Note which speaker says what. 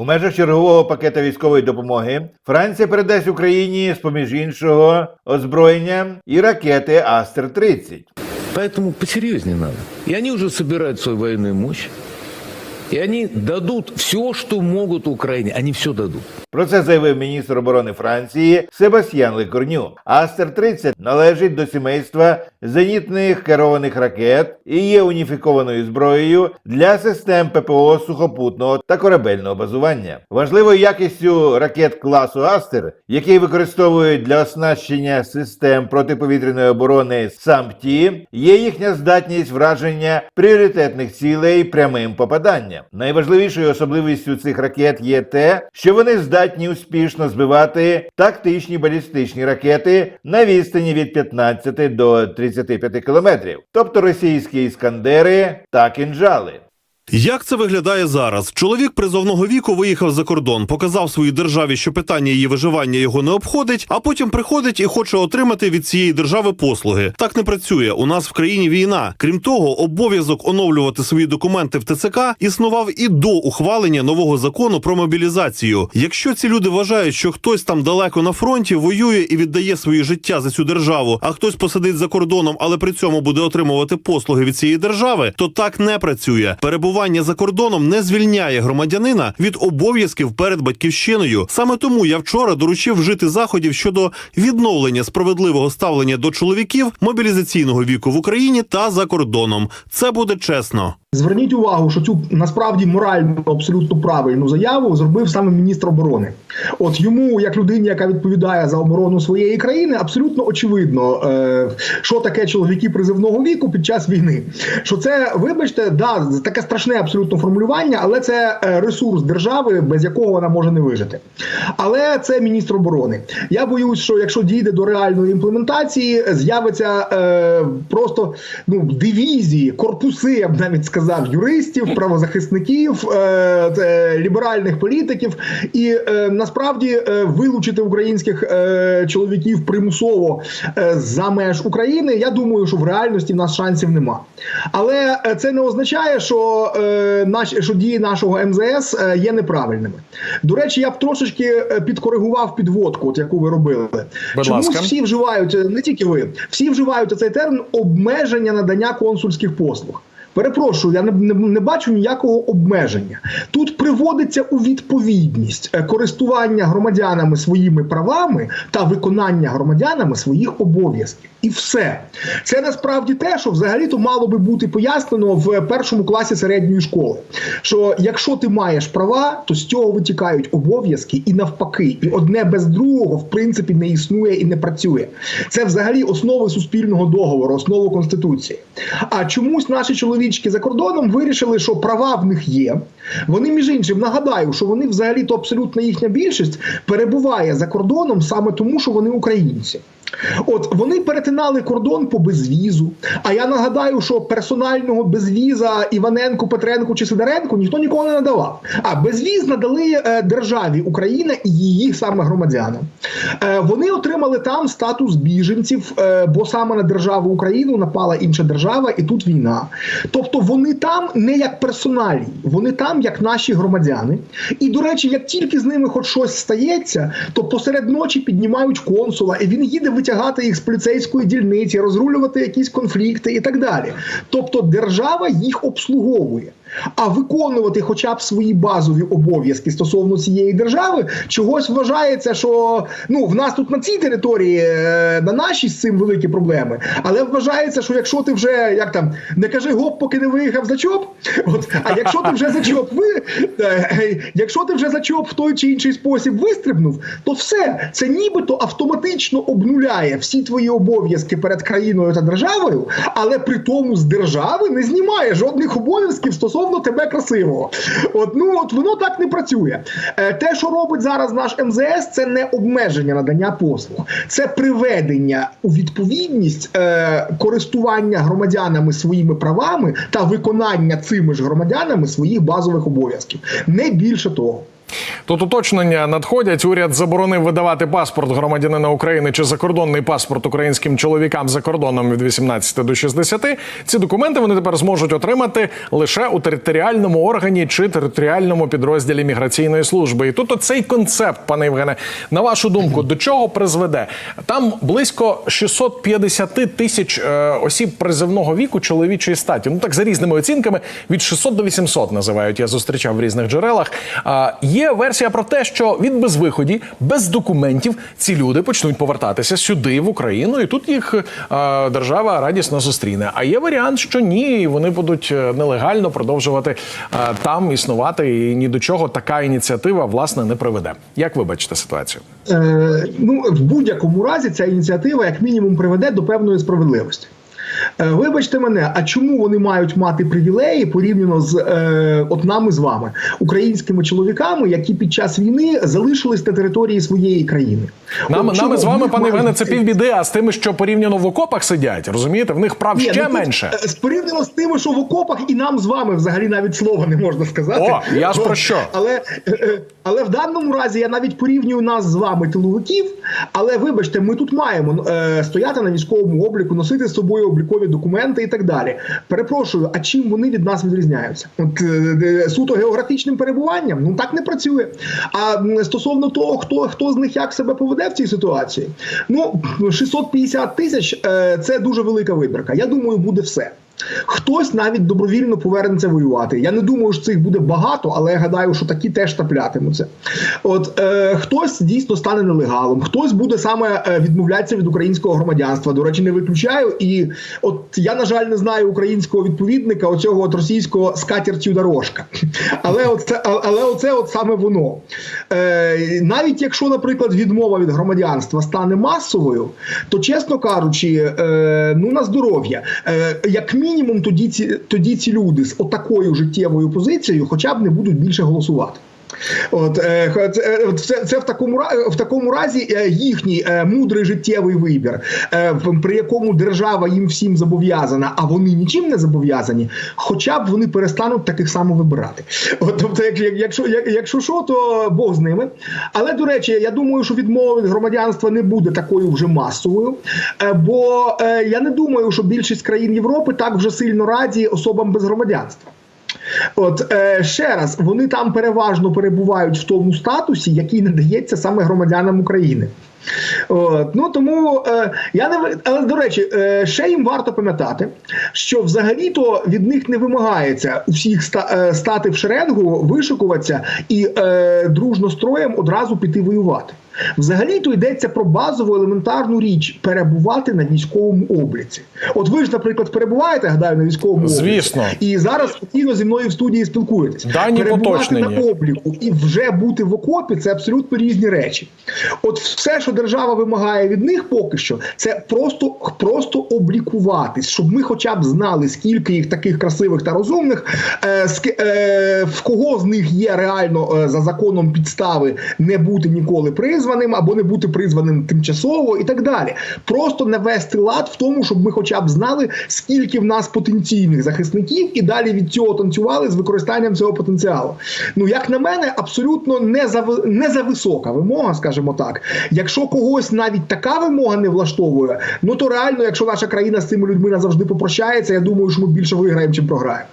Speaker 1: У межах чергового пакета військової допомоги Франція передасть Україні, з поміж іншого, озброєння і ракети Астер-30.
Speaker 2: Поэтому посерьезнее надо. И они уже собирают свою военную мощь. И они дадут все, что могут Украине. Они все дадут.
Speaker 1: Про це заявив міністр оборони Франції Себастьян Лекорню. Астер-30 належить до сімейства зенітних керованих ракет і є уніфікованою зброєю для систем ППО сухопутного та корабельного базування. Важливою якістю ракет класу Астер, які використовують для оснащення систем протиповітряної оборони САМПТІ, є їхня здатність враження пріоритетних цілей прямим попаданням. Найважливішою особливістю цих ракет є те, що вони здатні успішно збивати тактичні балістичні ракети на відстані від 15 до 35 кілометрів, тобто російські іскандери та кинжали.
Speaker 3: Як це виглядає зараз? Чоловік призовного віку виїхав за кордон, показав своїй державі, що питання її виживання його не обходить, а потім приходить і хоче отримати від цієї держави послуги. Так не працює. У нас в країні війна. Крім того, обов'язок оновлювати свої документи в ТЦК існував і до ухвалення нового закону про мобілізацію. Якщо ці люди вважають, що хтось там далеко на фронті воює і віддає своє життя за цю державу, а хтось посидить за кордоном, але при цьому буде отримувати послуги від цієї держави, то так не працює. Перебування за кордоном не звільняє громадянина від обов'язків перед батьківщиною. Саме тому я вчора доручив вжити заходів щодо відновлення справедливого ставлення до чоловіків мобілізаційного віку в Україні та за кордоном. Це буде чесно.
Speaker 4: Зверніть увагу, що цю насправді морально абсолютно правильну заяву зробив саме міністр оборони. От йому, як людині, яка відповідає за оборону своєї країни, абсолютно очевидно, е, що таке чоловіки призивного віку під час війни. Що це, вибачте, да, таке страшне абсолютно формулювання, але це е, ресурс держави, без якого вона може не вижити. Але це міністр оборони. Я боюсь, що якщо дійде до реальної імплементації, з'явиться е, просто ну дивізії, корпуси, я б навіть сказав, юристів, правозахисників, е, е, ліберальних політиків, і е, насправді е, вилучити українських е, чоловіків примусово е, за меж України. Я думаю, що в реальності в нас шансів нема. Але це не означає, що е, наші що дії нашого МЗС е, є неправильними. До речі, я б трошечки підкоригував підводку, от яку ви робили.
Speaker 5: Будь
Speaker 4: Чомусь
Speaker 5: ласка.
Speaker 4: всі вживають не тільки ви, всі вживають цей термін обмеження надання консульських послуг. Перепрошую, я не, не, не бачу ніякого обмеження. Тут приводиться у відповідність е, користування громадянами своїми правами та виконання громадянами своїх обов'язків. І все це насправді те, що взагалі-то мало би бути пояснено в першому класі середньої школи. Що якщо ти маєш права, то з цього витікають обов'язки і навпаки, і одне без другого в принципі не існує і не працює. Це взагалі основи суспільного договору, основа конституції. А чомусь наші чоловічки за кордоном вирішили, що права в них є. Вони, між іншим, нагадаю, що вони взагалі то абсолютна їхня більшість перебуває за кордоном саме тому, що вони українці. От вони перетинали кордон по безвізу. А я нагадаю, що персонального безвіза Іваненку, Петренку чи Сидоренку ніхто ніколи не надавав. А безвіз надали е, державі Україна і її саме громадянам. Е, вони отримали там статус біженців, е, бо саме на державу Україну напала інша держава, і тут війна. Тобто вони там не як персоналі, вони там як наші громадяни. І до речі, як тільки з ними хоч щось стається, то посеред ночі піднімають консула, і він їде витягати їх з поліцейської дільниці, розрулювати якісь конфлікти і так далі. Тобто держава їх обслуговує. А виконувати хоча б свої базові обов'язки стосовно цієї держави, чогось вважається, що ну в нас тут на цій території е, на нашій з цим великі проблеми. Але вважається, що якщо ти вже як там не кажи гоп, поки не виїхав за чоп. От а якщо ти вже за чоп ви е, якщо ти вже за чоп в той чи інший спосіб вистрибнув, то все це нібито автоматично обнуляє всі твої обов'язки перед країною та державою, але при тому з держави не знімає жодних обов'язків стосовно тебе красивого. От ну от воно так не працює. Е, те, що робить зараз наш МЗС, це не обмеження надання послуг, це приведення у відповідність е, користування громадянами своїми правами та виконання цими ж громадянами своїх базових обов'язків. Не більше того.
Speaker 5: Тут уточнення надходять. Уряд заборонив видавати паспорт громадянина України чи закордонний паспорт українським чоловікам за кордоном від 18 до 60. Ці документи вони тепер зможуть отримати лише у територіальному органі чи територіальному підрозділі міграційної служби. І тут оцей концепт, пане Євгене, на вашу думку, до чого призведе? Там близько 650 тисяч е, осіб призивного віку чоловічої статі. Ну так за різними оцінками від 600 до 800 називають. Я зустрічав в різних джерелах. А, є версія про те, що від безвиході, без документів, ці люди почнуть повертатися сюди, в Україну, і тут їх е, держава радісно зустріне. А є варіант, що ні, вони будуть е, нелегально продовжувати е, там існувати, і ні до чого така ініціатива власне не приведе. Як ви бачите ситуацію?
Speaker 4: Е, ну, в будь-якому разі ця ініціатива, як мінімум, приведе до певної справедливості. Е, Вибачте мене, а чому вони мають мати привілеї порівняно з е, от нами з вами, українськими чоловіками, які під час війни залишились на території своєї країни?
Speaker 5: Нам,
Speaker 4: От
Speaker 5: нами з вами, пане
Speaker 4: мають
Speaker 5: це півбіди, а з тими, що порівняно в окопах сидять, розумієте, в них прав
Speaker 4: Ні,
Speaker 5: ще
Speaker 4: ну,
Speaker 5: менше.
Speaker 4: е, Порівняно з тими, що в окопах, і нам з вами взагалі навіть слова не можна сказати.
Speaker 5: О, я ж про що?
Speaker 4: Але, е, але в даному разі я навіть порівнюю нас з вами, тиловиків. Але вибачте, ми тут маємо е, стояти на військовому обліку, носити з собою облікові документи і так далі. Перепрошую, а чим вони від нас відрізняються? От е, е, суто географічним перебуванням? Ну так не працює. А стосовно того, хто хто з них як себе поведе в цій ситуації, ну 650 тисяч е, це дуже велика вибірка. Я думаю, буде все. Хтось навіть добровільно повернеться воювати. Я не думаю, що цих буде багато, але я гадаю, що такі теж траплятимуться. От е, хтось дійсно стане нелегалом, хтось буде саме е, відмовлятися від українського громадянства. До речі, не виключаю. І от я, на жаль, не знаю українського відповідника оцього от російського скатертю дорожка. Але оце, а- але оце от саме воно. Е, навіть якщо, наприклад, відмова від громадянства стане масовою, то чесно кажучи, е, ну на здоров'я, е, як мінімум, тоді ці, тоді ці люди з отакою життєвою позицією, хоча б не будуть більше голосувати. От е, це, е, це, це в такому в такому разі е, їхній мудрий життєвий вибір, при якому держава їм всім зобов'язана, а вони нічим не зобов'язані, хоча б вони перестануть таких само вибирати. От, тобто, як, як- якщо як, якщо що, то Бог з ними. Але до речі, я думаю, що відмова від громадянства не буде такою вже масовою, бо я не думаю, що більшість країн Європи так вже сильно раді особам без громадянства. От е, ще раз, вони там переважно перебувають в тому статусі, який надається саме громадянам України. От, ну тому е, я не але до речі, е, ще їм варто пам'ятати, що взагалі-то від них не вимагається всіх ста, е, стати в шеренгу, вишикуватися і е, дружно строєм одразу піти воювати. Взагалі-то йдеться про базову елементарну річ перебувати на військовому обліці. От ви ж, наприклад, перебуваєте, гадаю, на військовому
Speaker 5: Звісно.
Speaker 4: обліці, і зараз спокійно зі мною в студії спілкуєтесь.
Speaker 5: Дані
Speaker 4: перебувати
Speaker 5: поточнені.
Speaker 4: на обліку і вже бути в окопі це абсолютно різні речі. От все, що держава вимагає від них поки що, це просто, просто облікуватись, щоб ми хоча б знали, скільки їх таких красивих та розумних, е, е, в кого з них є реально е, за законом підстави не бути ніколи призваним або не бути призваним тимчасово і так далі. Просто навести лад в тому, щоб ми хоча б знали, скільки в нас потенційних захисників, і далі від цього танцювали з використанням цього потенціалу. Ну, як на мене, абсолютно не за не за висока вимога, скажімо так. Якщо когось навіть така вимога не влаштовує, ну то реально, якщо наша країна з цими людьми назавжди попрощається, я думаю, що ми більше виграємо, чим програємо.